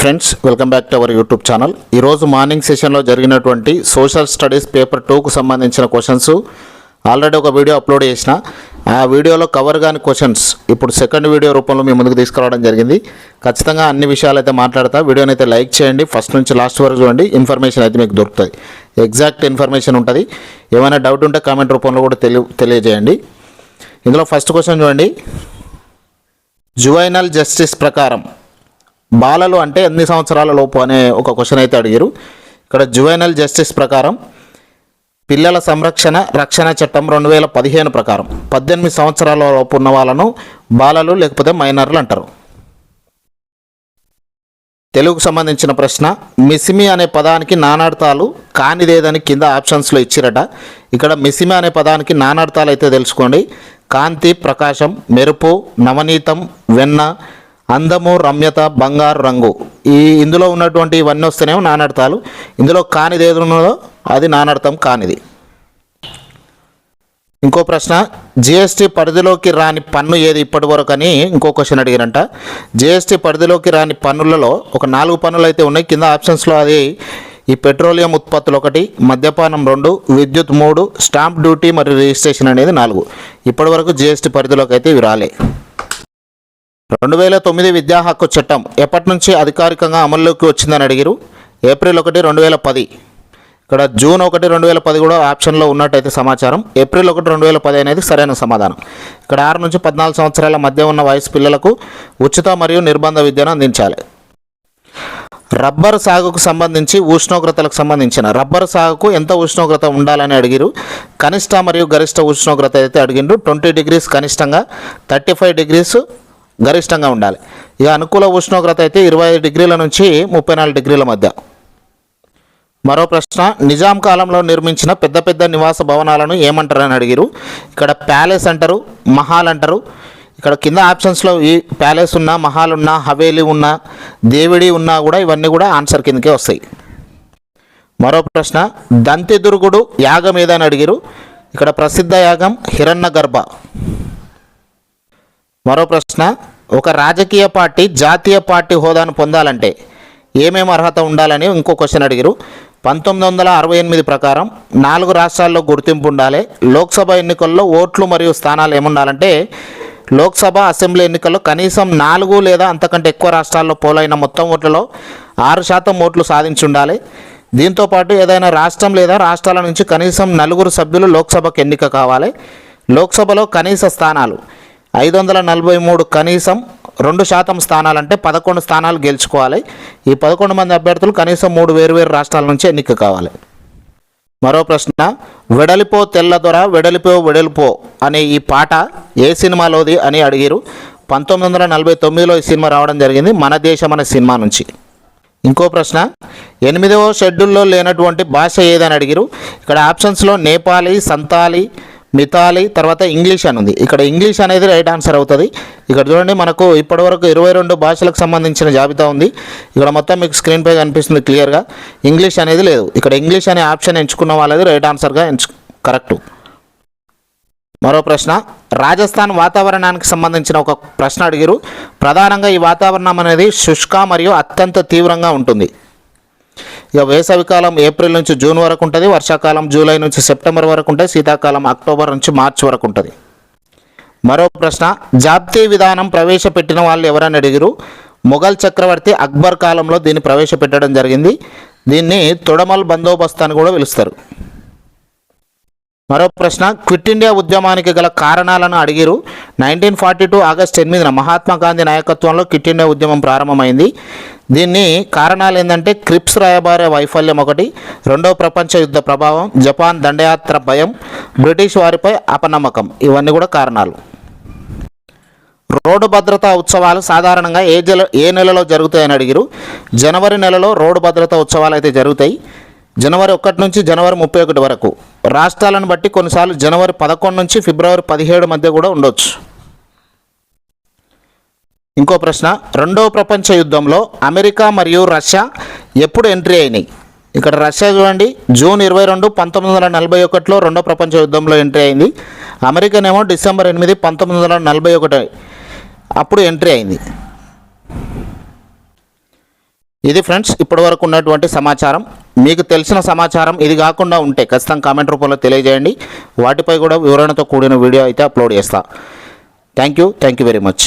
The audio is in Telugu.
Friends welcome back to our YouTube channel ఈరోజు మార్నింగ్ సెషన్లో జరిగినటువంటి సోషల్ స్టడీస్ పేపర్ టూకు సంబంధించిన క్వశ్చన్స్ ఆల్రెడీ ఒక వీడియో అప్లోడ్ చేసిన. ఆ వీడియోలో కవర్ కాని క్వశ్చన్స్ ఇప్పుడు సెకండ్ వీడియో రూపంలో మీ ముందుకు తీసుకురావడం జరిగింది. ఖచ్చితంగా అన్ని విషయాలు అయితే మాట్లాడతా. వీడియోని అయితే లైక్ చేయండి. ఫస్ట్ నుంచి లాస్ట్ వరకు చూడండి. ఇన్ఫర్మేషన్ అయితే మీకు దొరుకుతుంది ఎగ్జాక్ట్ ఇన్ఫర్మేషన్ ఉంటుంది. ఏమైనా డౌట్ ఉంటే కామెంట్ రూపంలో కూడా తెలియ తెలియజేయండి. ఇందులో ఫస్ట్ క్వశ్చన్ చూడండి. జువైనల్ జస్టిస్ ప్రకారం బాలలు అంటే ఎన్ని సంవత్సరాల లోపు అనే ఒక క్వశ్చన్ అయితే అడిగారు. ఇక్కడ జువైనల్ జస్టిస్ ప్రకారం పిల్లల సంరక్షణ రక్షణ చట్టం రెండు వేల పదిహేను ప్రకారం పద్దెనిమిది సంవత్సరాల లోపు ఉన్న వాళ్ళను బాలలు లేకపోతే మైనర్లు అంటారు. తెలుగుకు సంబంధించిన ప్రశ్న మిసిమి అనే పదానికి నానార్థాలు కానిదేదని కింద ఆప్షన్స్లో ఇచ్చిరట. ఇక్కడ మిసిమి అనే పదానికి నానార్థాలు అయితే తెలుసుకోండి. కాంతి ప్రకాశం మెరుపు నవనీతం వెన్న అందము రమ్యత బంగారు రంగు. ఈ ఇందులో ఉన్నటువంటి ఇవన్నీ వస్తేనేమో నానార్థాలు ఇందులో కానిది ఏది ఉన్నదో అది నానర్థం కానిది. ఇంకో ప్రశ్న జిఎస్టీ పరిధిలోకి రాని పన్ను ఏది ఇప్పటి వరకు అని ఇంకో క్వశ్చన్ అడిగారంట. జిఎస్టీ పరిధిలోకి రాని పన్నులలో ఒక నాలుగు పన్నులు అయితే ఉన్నాయి. కింద ఆప్షన్స్లో అది ఈ పెట్రోలియం ఉత్పత్తులు ఒకటి మద్యపానం రెండు విద్యుత్ మూడు స్టాంప్ డ్యూటీ మరియు రిజిస్ట్రేషన్ అనేది నాలుగు. ఇప్పటి వరకు జిఎస్టీ పరిధిలోకి అయితే ఇవి రాలే. రెండు వేల తొమ్మిది విద్యా హక్కు చట్టం ఎప్పటి నుంచి అధికారికంగా అమల్లోకి వచ్చిందని అడిగారు? ఏప్రిల్ ఒకటి రెండు వేల పది. ఇక్కడ జూన్ ఒకటి రెండు వేల పది కూడా ఆప్షన్లో ఉన్నట్టయితే సమాచారం. ఏప్రిల్ ఒకటి రెండు వేల పది అనేది సరైన సమాధానం. ఇక్కడ ఆరు నుంచి పద్నాలుగు సంవత్సరాల మధ్య ఉన్న వయసు పిల్లలకు ఉచిత మరియు నిర్బంధ విద్యను అందించాలి. రబ్బర్ సాగుకు సంబంధించి ఉష్ణోగ్రతలకు సంబంధించిన రబ్బర్ సాగుకు ఎంత ఉష్ణోగ్రత ఉండాలని అడిగిరు? కనిష్ట మరియు గరిష్ట ఉష్ణోగ్రత అయితే అడిగిండ్రు. ట్వంటీ డిగ్రీస్ కనిష్టంగా థర్టీ ఫైవ్ డిగ్రీస్ గరిష్టంగా ఉండాలి. ఇక అనుకూల ఉష్ణోగ్రత అయితే ఇరవై ఐదు డిగ్రీల నుంచి ముప్పై నాలుగు డిగ్రీల మధ్య. మరో ప్రశ్న నిజాం కాలంలో నిర్మించిన పెద్ద పెద్ద నివాస భవనాలను ఏమంటారని అడిగిరు. ఇక్కడ ప్యాలెస్ అంటారు మహాల్ అంటారు. ఇక్కడ కింద ఆప్షన్స్లో ఈ ప్యాలెస్ ఉన్నా మహాల్ ఉన్నా హవేలీ ఉన్నా దేవిడి ఉన్నా కూడా ఇవన్నీ కూడా ఆన్సర్ కిందకే వస్తాయి. మరో ప్రశ్న దంతిదుర్గుడు యాగం ఏదని అడిగిరు. ఇక్కడ ప్రసిద్ధ యాగం హిరణ్య గర్భ మరో ప్రశ్న ఒక రాజకీయ పార్టీ జాతీయ పార్టీ హోదాను పొందాలంటే ఏమేమి అర్హత ఉండాలని ఇంకో క్వశ్చన్ అడిగారు. పంతొమ్మిది వందల అరవై ఎనిమిది ప్రకారం నాలుగు రాష్ట్రాల్లో గుర్తింపు ఉండాలి. లోక్సభ ఎన్నికల్లో ఓట్లు మరియు స్థానాలు ఏముండాలంటే లోక్సభ అసెంబ్లీ ఎన్నికల్లో కనీసం నాలుగు లేదా అంతకంటే ఎక్కువ రాష్ట్రాల్లో పోలైన మొత్తం ఓట్లలో ఆరు శాతం ఓట్లు సాధించి ఉండాలి. దీంతోపాటు ఏదైనా రాష్ట్రం లేదా రాష్ట్రాల నుంచి కనీసం నలుగురు సభ్యులు లోక్సభకు ఎన్నిక కావాలి. లోక్సభలో కనీస స్థానాలు ఐదు వందల నలభై మూడు కనీసం రెండు శాతం స్థానాలంటే పదకొండు స్థానాలు గెలుచుకోవాలి. ఈ పదకొండు మంది అభ్యర్థులు కనీసం మూడు వేరువేరు రాష్ట్రాల నుంచి ఎన్నిక కావాలి. మరో ప్రశ్న వెడలిపో తెల్లదొర వెడలిపో వెడలిపో అనే ఈ పాట ఏ సినిమాలోది అని అడిగారు. పంతొమ్మిది వందల నలభై తొమ్మిదిలో ఈ సినిమా రావడం జరిగింది మన దేశం అనే సినిమా నుంచి. ఇంకో ప్రశ్న ఎనిమిదవ షెడ్యూల్లో లేనటువంటి భాష ఏదని అడిగిరు. ఇక్కడ ఆప్షన్స్లో నేపాలీ సంతాలి మితాలి తర్వాత ఇంగ్లీష్ అని ఉంది. ఇక్కడ ఇంగ్లీష్ అనేది రైట్ ఆన్సర్ అవుతుంది. ఇక్కడ చూడండి మనకు ఇప్పటివరకు ఇరవై రెండు భాషలకు సంబంధించిన జాబితా ఉంది. ఇక్కడ మొత్తం మీకు స్క్రీన్ పై కనిపిస్తుంది క్లియర్గా ఇంగ్లీష్ అనేది లేదు. ఇక్కడ ఇంగ్లీష్ అనే ఆప్షన్ ఎంచుకున్న వాళ్ళది రైట్ ఆన్సర్గా ఎంచు కరెక్ట్. మరో ప్రశ్న రాజస్థాన్ వాతావరణానికి సంబంధించిన ఒక ప్రశ్న అడిగిరు. ప్రధానంగా ఈ వాతావరణం అనేది శుష్క మరియు అత్యంత తీవ్రంగా ఉంటుంది. ఇక వేసవికాలం ఏప్రిల్ నుంచి జూన్ వరకు ఉంటుంది వర్షాకాలం జూలై నుంచి సెప్టెంబర్ వరకు ఉంటుంది శీతాకాలం అక్టోబర్ నుంచి మార్చి వరకు ఉంటుంది. మరో ప్రశ్న జాబ్తీ విధానం ప్రవేశపెట్టిన వాళ్ళు ఎవరని అడిగిరు మొఘల్ చక్రవర్తి అక్బర్ కాలంలో దీన్ని ప్రవేశపెట్టడం జరిగింది. దీన్ని తొడమల్ బందోబస్తు అని కూడా పిలుస్తారు. మరో ప్రశ్న క్విట్ ఇండియా ఉద్యమానికి గల కారణాలను అడిగిరు నైన్టీన్ ఫార్టీ టూ ఆగస్ట్ ఎనిమిదిన మహాత్మా గాంధీ నాయకత్వంలో క్విట్ ఇండియా ఉద్యమం ప్రారంభమైంది. దీన్ని కారణాలు ఏంటంటే క్రిప్స్ రాయబార వైఫల్యం ఒకటి రెండవ ప్రపంచ యుద్ధ ప్రభావం జపాన్ దండయాత్ర భయం బ్రిటిష్ వారిపై అపనమ్మకం. ఇవన్నీ కూడా కారణాలు. రోడ్డు భద్రతా ఉత్సవాలు సాధారణంగా ఏ జల ఏ నెలలో జరుగుతాయని అడిగిరు. జనవరి నెలలో రోడ్డు భద్రతా ఉత్సవాలు అయితే జరుగుతాయి. జనవరి ఒకటి నుంచి జనవరి ముప్పై ఒకటి వరకు. రాష్ట్రాలను బట్టి కొన్నిసార్లు జనవరి పదకొండు నుంచి ఫిబ్రవరి పదిహేడు మధ్య కూడా ఉండొచ్చు. ఇంకో ప్రశ్న. రెండవ ప్రపంచ యుద్ధంలో అమెరికా మరియు రష్యా ఎప్పుడు ఎంట్రీ అయినాయి? ఇక్కడ రష్యా చూడండి. జూన్ ఇరవై రెండు పంతొమ్మిది వందల నలభై ఒకటిలో రెండో ప్రపంచ యుద్ధంలో ఎంట్రీ అయింది. అమెరికానేమో డిసెంబర్ ఎనిమిది పంతొమ్మిది వందల నలభై ఒకటి అప్పుడు ఎంట్రీ అయింది. ఇది ఫ్రెండ్స్ ఇప్పటివరకు ఉన్నటువంటి సమాచారం. మీకు తెలిసిన సమాచారం ఇది కాకుండా ఉంటే ఖచ్చితంగా కామెంట్ రూపంలో తెలియజేయండి. వాటిపై కూడా వివరణతో కూడిన వీడియో అయితే అప్లోడ్ చేస్తా. Thank you. Thank you very much.